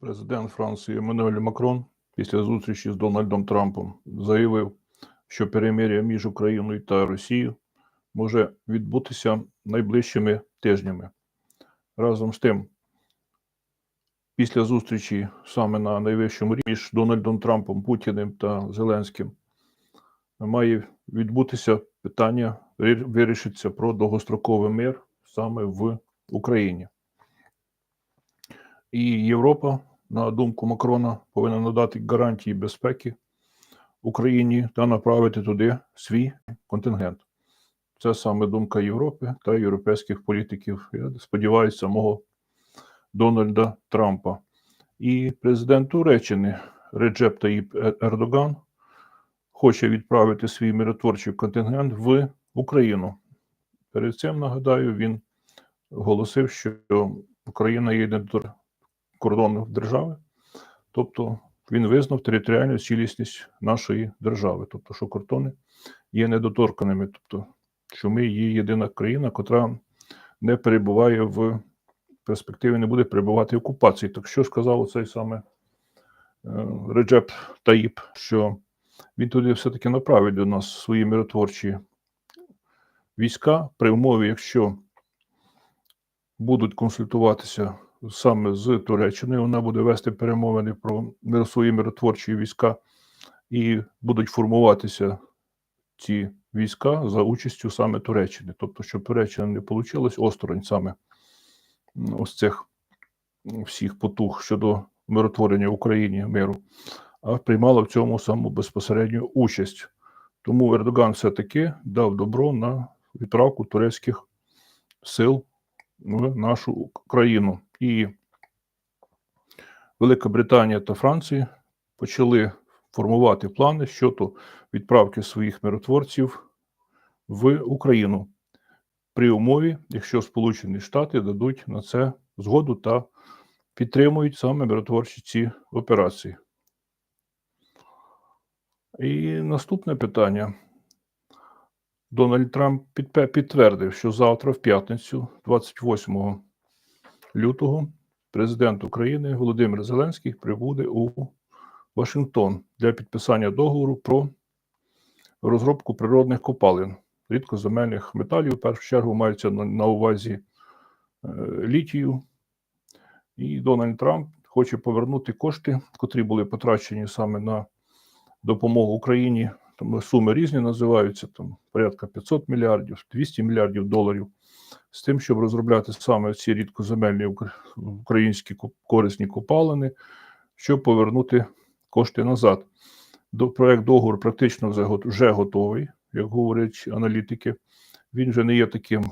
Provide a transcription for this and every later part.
Президент Франції Еммануель Макрон після зустрічі з Дональдом Трампом заявив, що перемир'я між Україною та Росією може відбутися найближчими тижнями. Разом з тим, після зустрічі саме на найвищому рівні між Дональдом Трампом, Путіним та Зеленським має відбутися питання, вирішиться про довгостроковий мир саме в Україні. І Європа, на думку Макрона, повинна надати гарантії безпеки Україні та направити туди свій контингент. Це саме думка Європи та європейських політиків. Я сподіваюся, самого Дональда Трампа. І президент Туреччини Реджеп Таїп Е- Ердоган хоче відправити свій миротворчий контингент в Україну. Перед цим нагадаю, він оголосив, що Україна є недотор- кордону держави, тобто він визнав територіальну цілісність нашої держави, тобто, що кордони є недоторканими, тобто, що ми є єдина країна, котра не перебуває в перспективі, не буде перебувати в окупації. Так що сказав цей саме е, Реджеп Таїп, що він туди все-таки направить до нас свої миротворчі війська при умові, якщо будуть консультуватися саме з Туреччиною, вона буде вести перемовини про свої миротворчі війська, і будуть формуватися ці війська за участю саме Туреччини. Тобто, щоб Туреччина не вийшла осторонь саме ось цих всіх потуг щодо миротворення в Україні миру, а приймала в цьому саму безпосередню участь. Тому Ердоган все-таки дав добро на відправку турецьких сил в нашу країну. І Велика Британія та Франція почали формувати плани щодо відправки своїх миротворців в Україну при умові, якщо Сполучені Штати дадуть на це згоду та підтримують саме миротворчі ці операції. І наступне питання. Дональд Трамп підтвердив, що завтра, в п'ятницю, 28 лютого, президент України Володимир Зеленський прибуде у Вашингтон для підписання договору про розробку природних копалин, рідкоземельних металів. В першу чергу мається на, увазі е, літію. І Дональд Трамп хоче повернути кошти, котрі були потрачені саме на допомогу Україні. Там суми різні називаються там порядка 500 мільярдів, 200 мільярдів доларів, з тим, щоб розробляти саме ці рідкоземельні українські корисні копалини, щоб повернути кошти назад. До проект договору практично вже готовий, як говорять аналітики. Він вже не є таким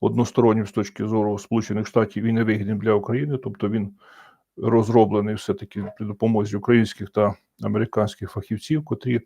одностороннім з точки зору Сполучених Штатів і невигідним для України, тобто він розроблений все-таки при допомозі українських та американських фахівців, котрі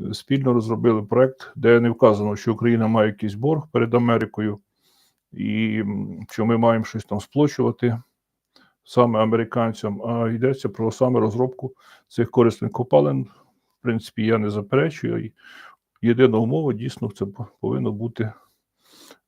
е, спільно розробили проект, де не вказано, що Україна має якийсь борг перед Америкою, і що ми маємо щось там сплачувати саме американцям, а йдеться про саме розробку цих корисних копалин. В принципі, я не заперечую. Єдина умова дійсно це повинно бути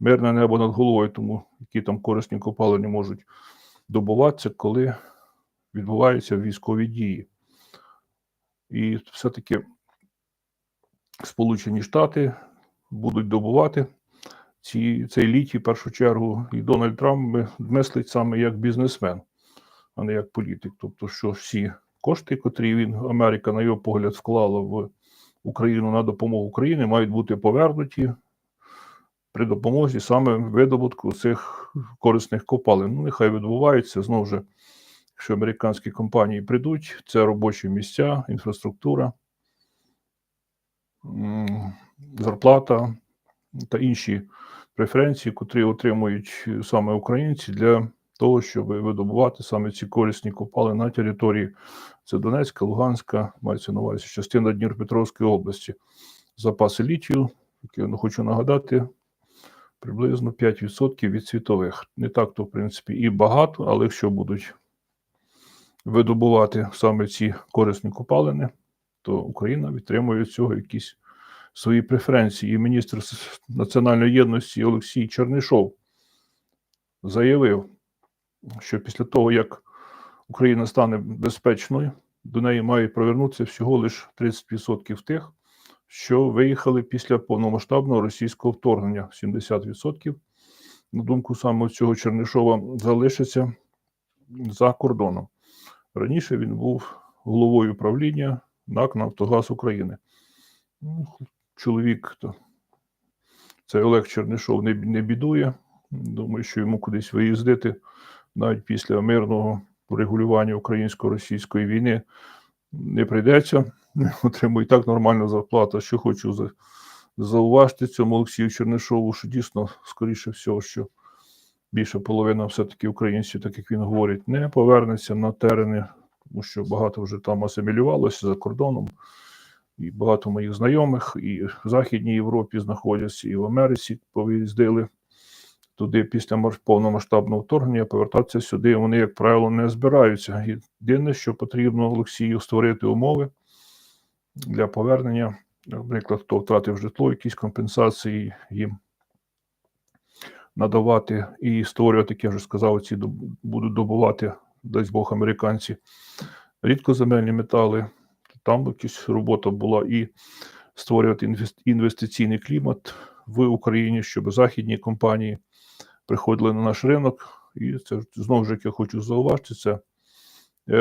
мирне небо над головою, тому які там корисні копалини можуть добуватися, коли відбуваються військові дії. І все-таки Сполучені Штати будуть добувати ці, цей літій в першу чергу, і Дональд Трамп мислить саме як бізнесмен, а не як політик. Тобто, що всі кошти, котрі він, Америка, на його погляд, вклала в Україну на допомогу Україні, мають бути повернуті при допомозі саме видобутку цих корисних копалин. Ну, нехай відбувається знову ж, якщо американські компанії прийдуть, це робочі місця, інфраструктура, зарплата та інші преференції, котрі отримують саме українці для того, щоб видобувати саме ці корисні копали на території це Донецька, Луганська, мається на увазі частина Дніпропетровської області. Запаси літію, які я хочу нагадати, приблизно 5% від світових. Не так то, в принципі, і багато, але якщо будуть видобувати саме ці корисні копалини, то Україна відтримує від цього якісь свої преференції. І міністр національної єдності Олексій Чернишов заявив, що після того, як Україна стане безпечною, до неї має повернутися всього лише 30% тих, що виїхали після повномасштабного російського вторгнення. 70%, на думку саме цього Чернишова, залишиться за кордоном. Раніше він був головою правління НАК Нафтогаз України. Ну, чоловік, то, це Олег Чернишов, не, не бідує. Думаю, що йому кудись виїздити навіть після мирного регулювання українсько-російської війни не прийдеться. Отримує так нормальну зарплату. Що хочу за, зауважити цьому Олексію Чернишову, що дійсно, скоріше всього, що більша половина все-таки українців, так як він говорить, не повернеться на терени, тому що багато вже там асимілювалося за кордоном. І багато моїх знайомих і в Західній Європі знаходяться, і в Америці повиїздили туди після повномасштабного вторгнення. Повертатися сюди вони, як правило, не збираються. Єдине, що потрібно Олексію створити умови для повернення. Наприклад, хто втратив житло, якісь компенсації їм надавати і створювати, як я вже сказав, ці будуть добувати, дасть Бог, американці рідкоземельні метали. Там якась робота була і створювати інвестиційний клімат в Україні, щоб західні компанії приходили на наш ринок. І це знову ж як я хочу зауважити, це е,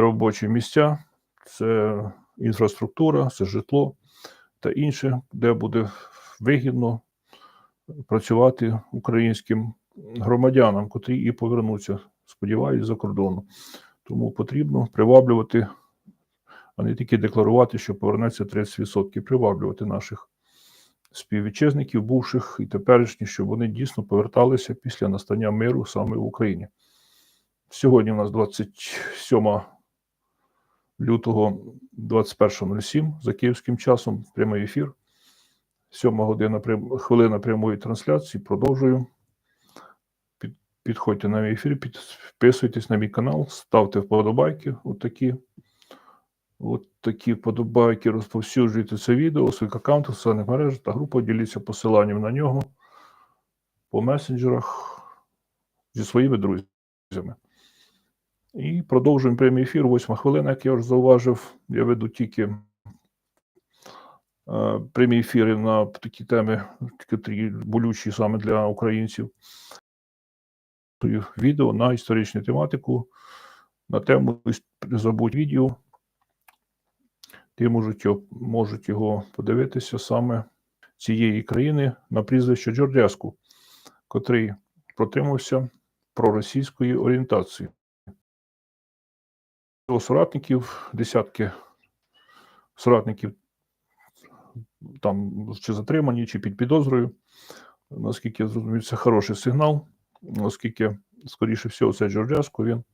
робочі місця, це інфраструктура, це житло та інше, де буде вигідно працювати українським громадянам, котрі і повернуться, сподіваюся, за кордону. Тому потрібно приваблювати, а не тільки декларувати, що повернеться 30%, приваблювати наших співвітчизників, бувших і теперішніх, щоб вони дійсно поверталися після настання миру саме в Україні. Сьогодні у нас 27 лютого 21.07 за київським часом прямий ефір. Сьома година хвилина прямої трансляції. Продовжую. Під, підходьте на мій ефір, підписуйтесь на мій канал, ставте вподобайки. От такі. От такі вподобайки, розповсюджуйте це відео у своїх аккаунтах, соціальних мережах та групах, діліться посиланням на нього по месенджерах зі своїми друзями. І продовжуємо прямий ефір. Восьма хвилина, як я вже зауважив. Я веду тільки е, прямі ефіри на такі теми, які болючі саме для українців. Відео на історичну тематику, на тему забудь відео. Ті можуть можуть його подивитися саме цієї країни на прізвище Джорджеску, котрий протримався проросійської орієнтації. Його соратників, десятки соратників там чи затримані, чи під підозрою. Наскільки я зрозумів, це хороший сигнал, оскільки, скоріше всього, це Джорджеску, він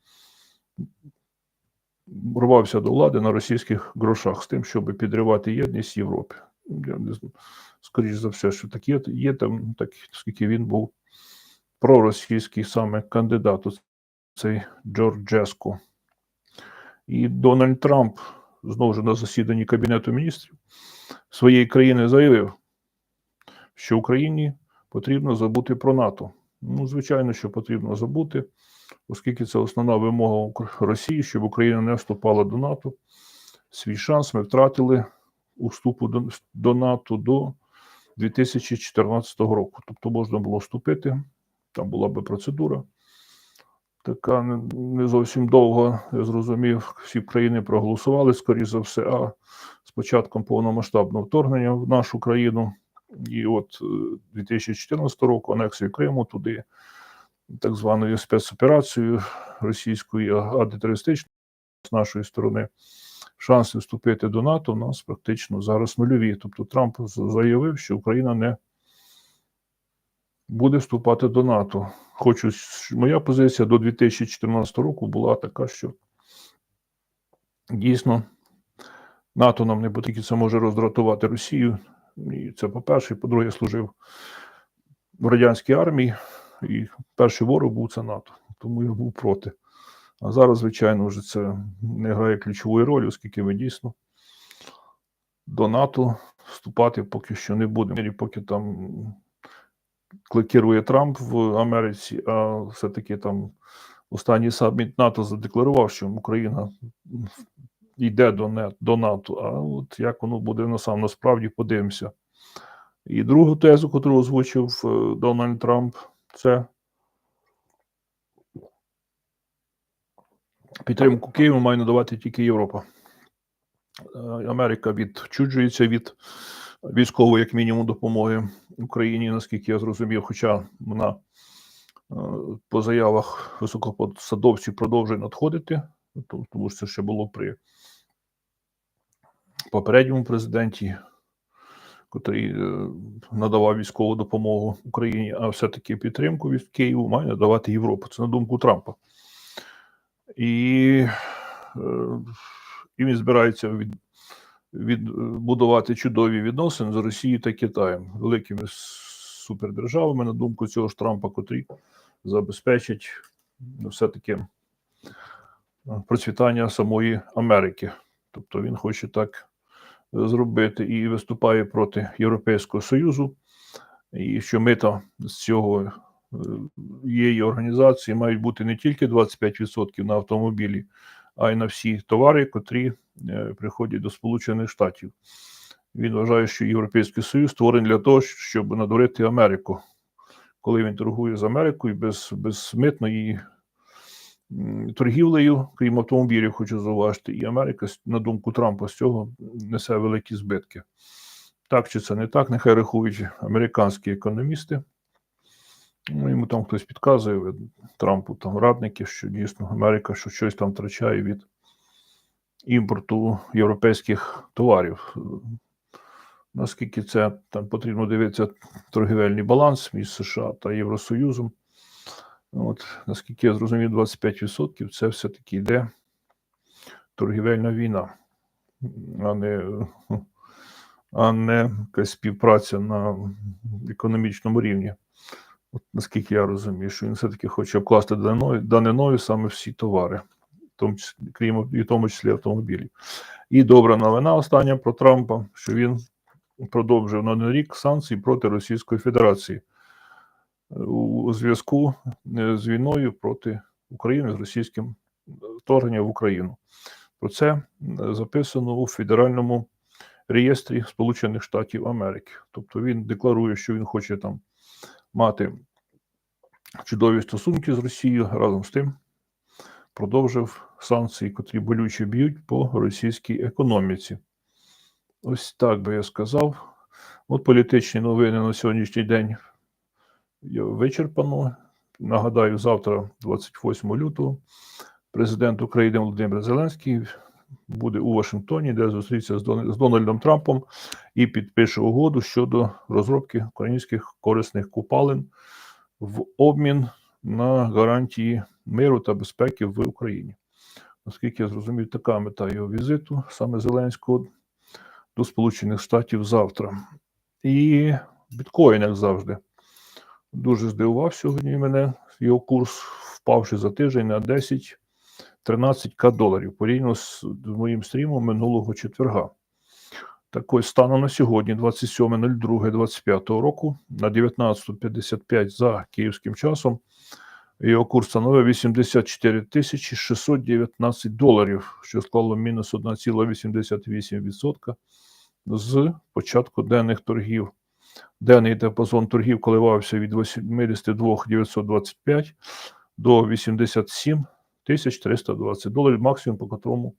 рвався до влади на російських грошах з тим, щоб підривати єдність Європи. Я не знаю, скоріш за все, що так є, є там, так, оскільки він був проросійський саме кандидат, у цей Джорджеску. І Дональд Трамп знову ж на засіданні Кабінету міністрів своєї країни заявив, що Україні потрібно забути про НАТО. Ну, звичайно, що потрібно забути, оскільки це основна вимога Росії, щоб Україна не вступала до НАТО. Свій шанс ми втратили у вступу до, до НАТО до 2014 року. Тобто можна було вступити, там була би процедура. Така не, зовсім довго, я зрозумів, всі країни проголосували, скоріш за все, а з початком повномасштабного вторгнення в нашу країну. І от е, 2014 року анексію Криму туди, так званою спецоперацією російської антитерористичної з нашої сторони, шанси вступити до НАТО у нас практично зараз нульові. Тобто Трамп заявив, що Україна не буде вступати до НАТО. Хочу, моя позиція до 2014 року була така, що дійсно НАТО нам не потрібно, це може роздратувати Росію. І це по-перше. По-друге, служив в радянській армії, і перший ворог був це НАТО, тому я був проти. А зараз, звичайно, вже це не грає ключової ролі, оскільки ми дійсно до НАТО вступати поки що не будемо. Поки там керує Трамп в Америці, а все-таки там останній саміт НАТО задекларував, що Україна йде до, не- до НАТО. А от як воно буде насам насправді подивимося. І другу тезу, яку озвучив е, Дональд Трамп, це підтримку Києву має надавати тільки Європа. Е, Америка відчуджується від військової, як мінімум, допомоги Україні, наскільки я зрозумів, хоча вона е, по заявах високопосадовців продовжує надходити, тому- що це ще було при попередньому президенті, котрий е, надавав військову допомогу Україні, а все-таки підтримку від Києву має надавати Європа. Це на думку Трампа. І, е, і він збирається від, відбудувати чудові відносини з Росією та Китаєм, великими супердержавами, на думку цього ж Трампа, котрі забезпечать ну, все-таки е, процвітання самої Америки. Тобто він хоче так е, зробити і виступає проти Європейського Союзу, і що мита з цього е, її організації мають бути не тільки 25% на автомобілі, а й на всі товари, котрі е, приходять до Сполучених Штатів. Він вважає, що Європейський Союз створений для того, щоб надурити Америку. Коли він торгує з Америкою без, м, торгівлею, крім автомобілів, хочу зауважити, і Америка, на думку Трампа, з цього несе великі збитки. Так чи це не так, нехай рахують американські економісти. Ну, йому там хтось підказує Трампу, там радників, що дійсно Америка що щось там втрачає від імпорту європейських товарів. Наскільки це там потрібно дивитися торгівельний баланс між США та Євросоюзом. От, наскільки я зрозумів, 25% це все-таки йде торгівельна війна, а не, а не якась співпраця на економічному рівні. От, наскільки я розумію, що він все-таки хоче обкласти даниною, даниною саме всі товари, тому числі, крім і в тому числі автомобілів. І добра новина остання про Трампа, що він продовжив на один рік санкції проти Російської Федерації е, у зв'язку е, з війною проти України з російським е, вторгненням в Україну. Про це записано у Федеральному реєстрі Сполучених Штатів Америки. Тобто він декларує, що він хоче там мати чудові стосунки з Росією разом з тим. Продовжив санкції, котрі болюче б'ють по російській економіці. Ось так би я сказав. От політичні новини на сьогоднішній день вичерпано. Нагадаю, завтра, 28 лютого, президент України Володимир Зеленський буде у Вашингтоні, де зустрічеться з, Дон... з Дональдом Трампом і підпише угоду щодо розробки українських корисних купалин в обмін на гарантії миру та безпеки в Україні. Наскільки я зрозумів, така мета його візиту, саме Зеленського до Сполучених Штатів завтра. І біткоін, як завжди, дуже здивував сьогодні мене. Його курс впавши за тиждень на 10 13к доларів порівняно з моїм стрімом минулого четверга. Так станом на сьогодні, 27.02.25 року, на 19.55 за київським часом, його курс становив 84 тисячі 619 доларів, що склало мінус 1,88% з початку денних торгів. Денний диапазон торгів коливався від 82 925 до 87 тисяч 320 доларів, максимум, по котрому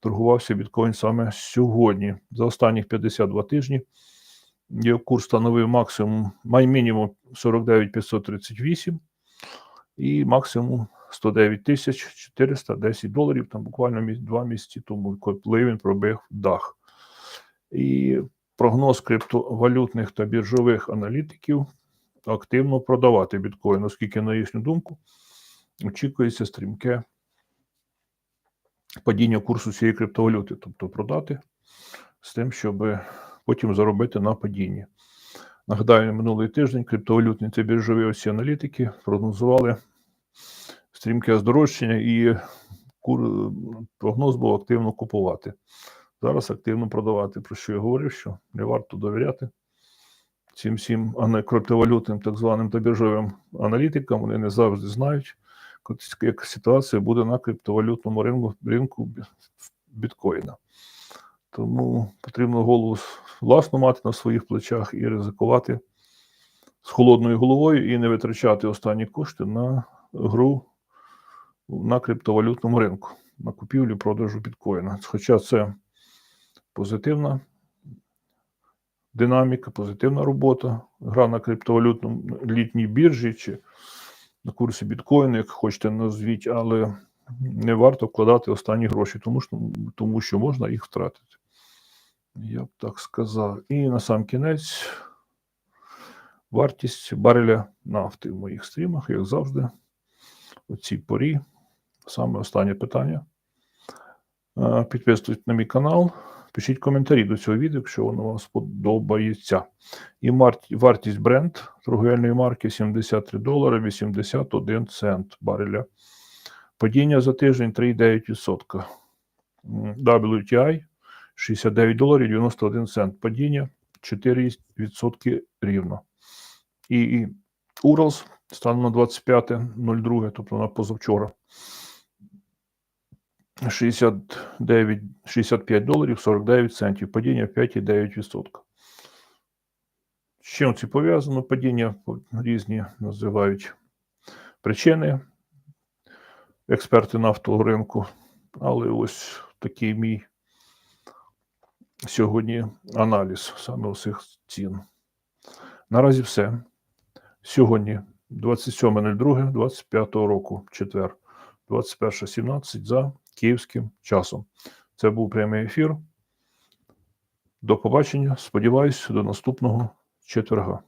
торгувався біткоін саме сьогодні. За останніх 52 тижні його курс становив максимум, май мінімум 49 538 і максимум 109 тисяч 410 доларів, там буквально два місяці тому, коли він пробив дах. І прогноз криптовалютних та біржових аналітиків активно продавати біткоін, оскільки, на їхню думку, очікується стрімке падіння курсу цієї криптовалюти, тобто продати з тим, щоб потім заробити на падінні. Нагадаю, минулий тиждень криптовалютні та біржові осі аналітики прогнозували стрімке здорожчання і прогноз був активно купувати. Зараз активно продавати. Про що я говорив, що не варто довіряти цим всім криптовалютним, так званим та біржовим аналітикам. Вони не завжди знають, яка ситуація буде на криптовалютному ринку, ринку біткоїна. Тому потрібно голову власну мати на своїх плечах і ризикувати з холодною головою і не витрачати останні кошти на гру на криптовалютному ринку, на купівлю продажу біткоїна. Хоча це позитивна динаміка, позитивна робота, гра на криптовалютному літній біржі чи на курсі біткоїну, як хочете назвіть, але не варто вкладати останні гроші, тому що, тому що можна їх втратити. Я б так сказав. І на сам кінець вартість бареля нафти в моїх стрімах, як завжди, у цій порі. Саме останнє питання. Е, Підписуйтесь на мій канал, пишіть коментарі до цього відео, якщо воно вам сподобається. І вартість бренд торговельної марки 73 долари 81 цент бареля. Падіння за тиждень 3,9%. WTI 69 доларів 91 цент. Падіння 4% рівно. І, і Уралс станом на 25.02, тобто на позавчора. 69, 65 доларів 49 центів. Падіння 5,9%. З чим це пов'язано? Падіння різні називають причини експерти нафтового ринку. Але ось такий мій сьогодні аналіз саме усіх цін. Наразі все. Сьогодні 27.02.25 року, четвер, 21.17 за київським часом. Це був прямий ефір. До побачення. Сподіваюсь, до наступного четверга.